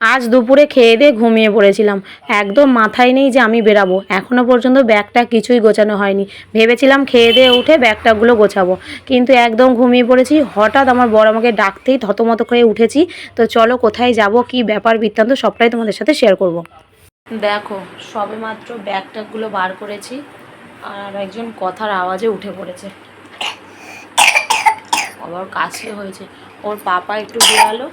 আজ দুপুরে খেয়ে দিয়ে ঘুমিয়ে পড়েছিলাম। একদম মাথায় নেই যে আমি বেরাবো। এখনও পর্যন্ত ব্যাগটা কিছুই গোছানো হয়নি। ভেবেছিলাম খেয়ে দিয়ে উঠে ব্যাগটাগুলো গোছাবো। কিন্তু একদম ঘুমিয়ে পড়েছি। হঠাৎ আমার বড় আমাকে ডাকতেই থতমত করে উঠেছি। তো চলো কোথায় যাব, কি ব্যাপার বৃত্তান্ত সবটাই তোমাদের সাথে শেয়ার করব। দেখো সবে মাত্র ব্যাগটাগুলো বার করেছি আর একজন কথার আওয়াজে উঠে পড়েছে। আবার কাছে হয়েছে। ওর পাপা একটু বেরালো।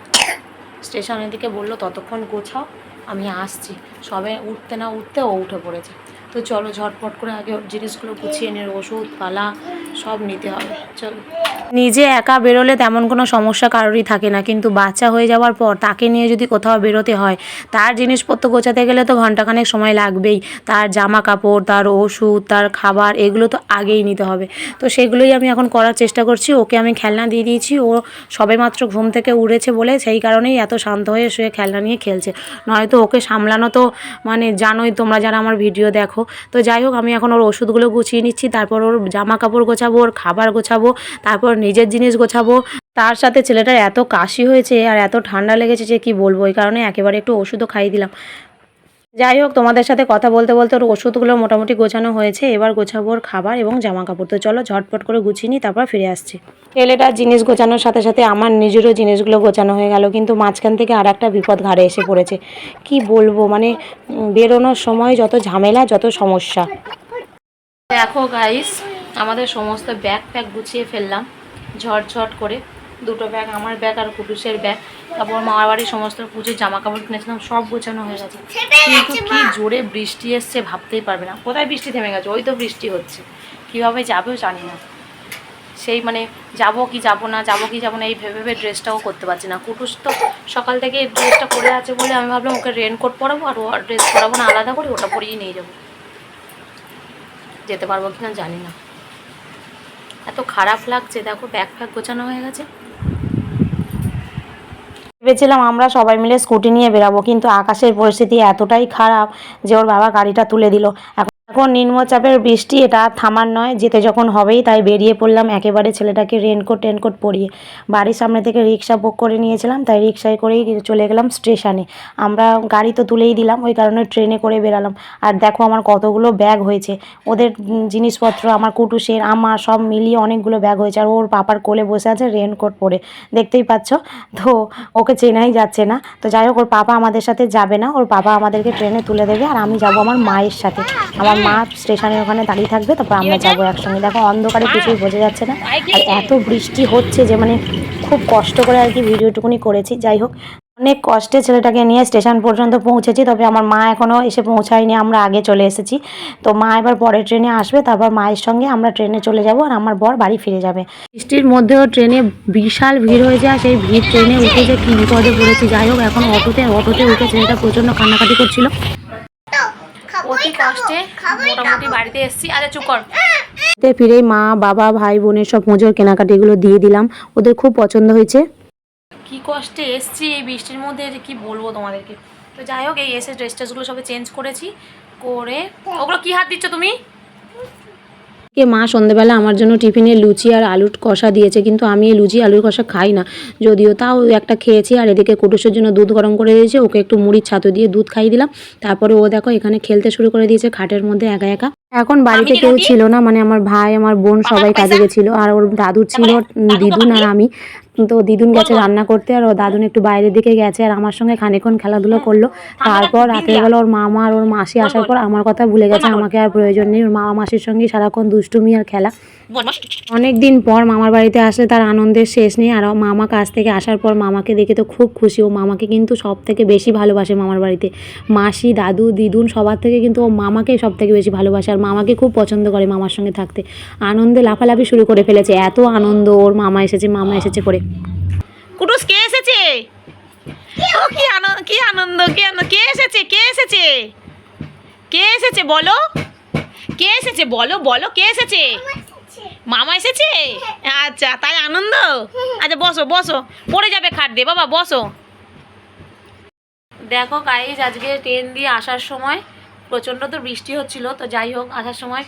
স্টেশনের দিকে বলল, ততক্ষণ গোছাও, আমি আসছি। সবে উঠতে না উঠতে ও উঠে পড়েছে। তো চলো, ঝটপট করে আগে জিনিসগুলো গুছিয়ে নিয়ে ওষুধ পালা সব নিতে হবে। চলো। নিজে একা বেরোলে তেমন কোনো সমস্যা কারোরই থাকে না। কিন্তু বাচ্চা হয়ে যাওয়ার পর তাকে নিয়ে যদি কোথাও বেরোতে হয়, তার জিনিসপত্র গোছাতে গেলে তো ঘন্টাখানেক সময় লাগবেই। তার জামা কাপড় তার ওষুধ, তার খাবার এগুলো তো আগেই নিতে হবে। তো সেগুলোই আমি এখন করার চেষ্টা করছি। ওকে আমি খেলনা দিয়ে দিয়েছি। ও সবেমাত্র ঘুম থেকে উড়েছে বলে সেই কারণেই এত শান্ত হয়ে শুয়ে খেলনা নিয়ে খেলছে। নয়তো ওকে সামলানো তো মানে জানোই তোমরা যারা আমার ভিডিও দেখো। তো যাই হোক, আমি এখন ওর ওষুধগুলো গুছিয়ে নিচ্ছি। তারপর ওর জামা কাপড় গোছাবো, ওর খাবার গোছাবো। তারপর নিজের জিনিস গোছাবো। তার সাথে ছেলেটার এত কাশি হয়েছে আর এত ঠান্ডা লেগেছে যে কি বলব, এই কারণে একেবারে একটু ওষুধও খাইয়ে দিলাম। যাই হোক, তোমাদের সাথে কথা বলতে বলতে ওর ওষুধগুলো মোটামুটি গোছানো হয়েছে। এবার গোছাবো ওর খাবার এবং জামা কাপড় তো চলো ঝটপট করে গুছিয়ে নিই, তারপর ফিরে আসছি। ছেলেটার জিনিস গোছানোর সাথে সাথে আমার নিজেরও জিনিসগুলো গোছানো হয়ে গেল। কিন্তু মাঝখান থেকে আর একটা বিপদ ঘাড়ে এসে পড়েছে। কি বলব মানে বেরোনোর সময় যত ঝামেলা, যত সমস্যা। দেখো গাইস আমাদের সমস্ত ব্যাগ ফ্যাগ গুছিয়ে ফেললাম। ঝটঝট করে। দুটো ব্যাগ আমার ব্যাগ আর কুটুসের ব্যাগ। তারপর মামার বাড়ির সমস্ত পুজোর জামা কাপড় কিনেছিলাম সব গোছানো হয়ে গেছে। কিন্তু কি জোরে বৃষ্টি এসছে ভাবতেই পারবে না। কোথায় বৃষ্টি থেমে গেছে? ওই তো বৃষ্টি হচ্ছে। কীভাবে যাবেও জানি না। সেই মানে যাব কি যাব না যাব কি যাব না এই ভেবে ভেবে ড্রেসটাও করতে পারছি না। কুটুস তো সকাল থেকে এই ড্রেসটা পরে আছে বলে আমি ভাবলাম ওকে রেনকোট পরাবো আর ও ড্রেস পরাবো না আলাদা করে ওটা পরিয়ে নিয়ে যাব। যেতে পারব কি না জানি না। এত খারাপ লাগছে, দেখো ব্যাগ ফ্যাগ গোছানো হয়ে গেছে। ভেবেছিলাম আমরা সবাই মিলে স্কুটি নিয়ে বেরাবো, কিন্তু আকাশের পরিস্থিতি এতটাই খারাপ যে ওর বাবা গাড়িটা তুলে দিল। এখন এখন নিম্নচাপের বৃষ্টি, এটা থামার নয়, যেতে যখন হবেই তাই বেরিয়ে পড়লাম একেবারে ছেলেটাকে রেনকোট টেনকোট পরিয়ে। বাড়ির সামনে থেকে রিক্সা বুক করে নিয়েছিলাম, তাই রিক্সায় করেই চলে গেলাম স্টেশনে। আমরা গাড়ি তো তুলেই দিলাম, ওই কারণে ট্রেনে করে বেরালাম। আর দেখো আমার কতগুলো ব্যাগ হয়েছে। ওদের জিনিসপত্র, আমার কুটুসের, আমার সব মিলিয়ে অনেকগুলো ব্যাগ হয়েছে। আর ওর পাপার কোলে বসে আছে রেনকোট পরে। দেখতেই পাচ্ছ? তো ওকে চেনাই যাচ্ছে না। তো যাই হোক, ওর পাপা আমাদের সাথে যাবে না। ওর বাবা আমাদেরকে ট্রেনে তুলে দেবে আর আমি যাব আমার মায়ের সাথে। আমার মা স্টেশনের ওখানে দাঁড়িয়ে থাকবে, তারপর আমরা যাব একসঙ্গে। দেখো অন্ধকারে কিছুই বোঝা যাচ্ছে না। আর এত বৃষ্টি হচ্ছে যে মানে খুব কষ্ট করে আর কি ভিডিওটুকুনি করেছি। যাই হোক, অনেক কষ্টে ছেলেটাকে নিয়ে স্টেশন পর্যন্ত পৌঁছেছি, তবে আমার মা এখনও এসে পৌঁছায়নি, আমরা আগে চলে এসেছি। তো মা এবার পরে ট্রেনে আসবে, তারপর মায়ের সঙ্গে আমরা ট্রেনে চলে যাব আর আমার বর বাড়ি ফিরে যাবে। বৃষ্টির মধ্যেও ট্রেনে বিশাল ভিড় হয়ে যায়, সেই ভিড় ট্রেনে উঠে যে কী বিপদে পড়েছি। যাই হোক, এখন অটোতে অটোতে উঠে ছেলেটা প্রচণ্ড কান্নাকাটি করছিল। অতি কষ্টে মোটামুটি বাড়িতে এসেছি। আরে চুপ কর। ফিরে ফিরেই মা বাবা ভাই বোনের সব পুজোর কেনাকাটিগুলো দিয়ে দিলাম। ওদের খুব পছন্দ হয়েছে। কি কষ্টে এসছি এই বৃষ্টির মধ্যে যে কি বলব তোমাদেরকে। তো যাই হোক এই এসে ড্রেস ট্রেসগুলো সবে চেঞ্জ করেছি করে ওগুলো কি হাত দিচ্ছ তুমি? কে মা সন্ধেবেলা আমার জন্য টিফিনে লুচি আর আলুর কষা দিয়েছে কিন্তু আমি এই লুচি আলুর কষা খাই না। যদিও তাও একটা খেয়েছি আর এদিকে কুটুসের জন্য দুধ গরম করে দিয়েছে ওকে একটু মুড়ির ছাতু দিয়ে দুধ খাইয়ে দিলাম। তারপরে ও দেখো এখানে খেলতে শুরু করে দিয়েছে খাটের মধ্যে একা একা। এখন বাড়িতে কেউ ছিল না মানে আমার ভাই আমার বোন সবাই কাজে গেছিল আর ওর দাদু ছিল দিদু দিদুন আর আমি। তো দিদুন গেছে রান্না করতে আর ও দাদুন একটু বাইরের দিকে গেছে আর আমার সঙ্গে খানিক্ষণ খেলাধুলো করল। তারপর রাতের বেলা ওর মামা আর ওর মাসি আসার পর আমার কথা ভুলে গেছে আমাকে আর প্রয়োজন নেই। ওর মামা মাসির সঙ্গে সারাক্ষণ দুষ্টুমি আর খেলা। অনেক দিন পর মামার বাড়িতে আসলে তার আনন্দের শেষ নেই আর মামা কাজ থেকে আসার পর মামাকে দেখে তো খুব খুশি। ও মামাকে কিন্তু সব থেকে বেশি ভালোবাসে মামার বাড়িতে। মাসি দাদু দিদুন সবার থেকে কিন্তু ও মামাকে সব থেকে বেশি ভালোবাসে আর মামাকে খুব পছন্দ করে মামার সঙ্গে থাকতে। আনন্দে লাফালাফি শুরু করে ফেলেছে। এত আনন্দ ওর মামা এসেছে মামা এসেছে করে। কুটুস কে এসেছে? কি আনন্দ কি আনন্দ কি আনন্দ কে এসেছে কে এসেছে? কে এসেছে বলো? কে এসেছে বলো বলো কে এসেছে? মামা এসেছে। আচ্ছা তাই আনন্দ? আচ্ছা বসো বসো পড়ে যাবে খাট দিয়ে বাবা বসো। দেখো গাইজ আজকে ট্রেন দিয়ে আসার সময় প্রচণ্ড তো বৃষ্টি হচ্ছিল তো যাই হোক আসার সময়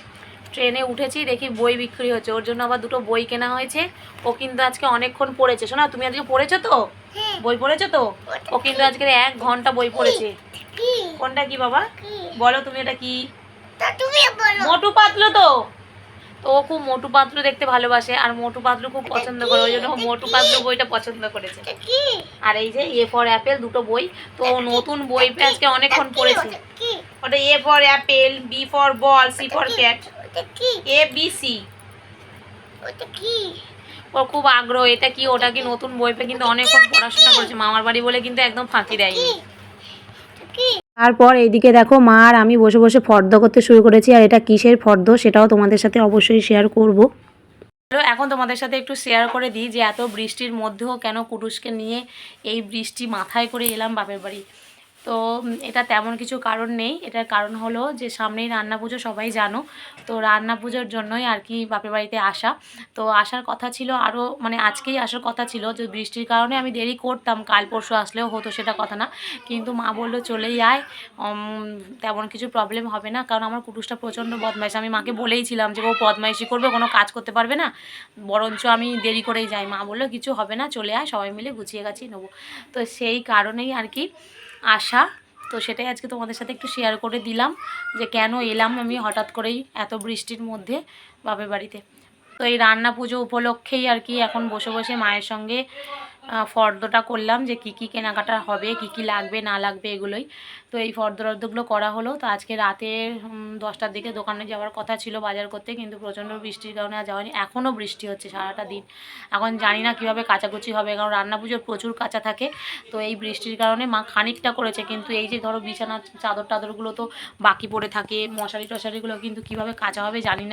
ট্রেনে উঠেছি দেখি বই বিক্রি হচ্ছে। ওর জন্য আবার দুটো বই কেনা হয়েছে। ও কিন্তু আজকে অনেকক্ষণ পড়েছে। শোনা তুমি আজকে পড়েছো তো? বই পড়েছো তো? ও কিন্তু আজকে এক ঘণ্টা বই পড়েছে। কোনটা কি বাবা? বলো তুমি এটা কি? মোটু পাতলু তো? তো ও খুব মোটু পাতলু দেখতে ভালোবাসে আর মোটু পাতলু খুব পছন্দ করে। ওই জন্য মোটু পাতলু বইটা পছন্দ করেছে। আর এই যে এ ফর অ্যাপেল দুটো বই। তো নতুন বই আজকে অনেকক্ষণ পড়েছে। ওটা ওটা A for apple B for ball C for cat ওটা কি? এ বি সি ওটা কি? ওর খুব আগ্রহ এটা কি ওটা কি নতুন বই পেয়ে কিন্তু অনেকক্ষণ পড়াশোনা করেছে মামার বাড়ি বলে কিন্তু একদম ফাঁকি দেয়নি। তারপর এইদিকে দেখো মা আর আমি বসে বসে ফর্দ করতে শুরু করেছি আর এটা কিসের ফর্দ সেটাও তোমাদের সাথে অবশ্যই শেয়ার করব। এখন তোমাদের সাথে একটু শেয়ার করে দিই যে এত বৃষ্টির মধ্যেও কেন কুটুসকে নিয়ে এই বৃষ্টি মাথায় করে এলাম বাপের বাড়ি। তো এটা তেমন কিছু কারণ নেই। এটার কারণ হলো যে, সামনেই রান্না পুজো, সবাই জানো। তো, রান্না পুজোর জন্যই আর কি বাপের বাড়িতে আসা। তো, আসার কথা ছিল আরও মানে আজকেই আসার কথা ছিল যে, বৃষ্টির কারণে আমি দেরি করতাম। কাল পরশু আসলেও হতো সেটা কথা না। কিন্তু মা বলল, চলেই আয়। তেমন কিছু প্রবলেম হবে না। কারণ আমার কুটুসটা প্রচণ্ড বদমাইশ। আমি মাকে বলেইছিলাম যে, ও বদমাইশি করবে, কোনো কাজ করতে পারবে না। বরঞ্চ আমি দেরি করেই যাই। মা বলল, কিছু হবে না, চলে আয়। সবাই মিলে গুছিয়ে গাছিয়ে নেব। তো, সেই কারণেই আর কি আসা তো সেটাই আজকে তোমাদের সাথে একটু শেয়ার করে দিলাম যে কেন এলাম আমি হঠাৎ করেই এত বৃষ্টির মধ্যে বাপের বাড়িতে। তো এই রান্না পুজো উপলক্ষেই আর কি এখন বসে বসে মায়ের সঙ্গে ফর্দটা করলাম যে কি কি কেনাকাটা হবে, কি কি লাগবে, না লাগবে এগুলোই। তো এই ফর্দ করা হলো। তো আজকে রাতে দশটার দিকে দোকানে যাওয়ার কথা ছিল বাজার করতে, কিন্তু প্রচণ্ড বৃষ্টির কারণে আর যাওয়া এখনও বৃষ্টি হচ্ছে সারাটা দিন। এখন জানি না কীভাবে কাচাকুচি হবে, কারণ রান্না পুজোর প্রচুর কাঁচা থাকে। তো এই বৃষ্টির কারণে মা খানিকটা করেছে, কিন্তু এই যে ধরো বিছানার চাদর টাদরগুলো তো বাকি পড়ে থাকে মশারি টশারিগুলো কিন্তু কীভাবে কাঁচা হবে জানি না।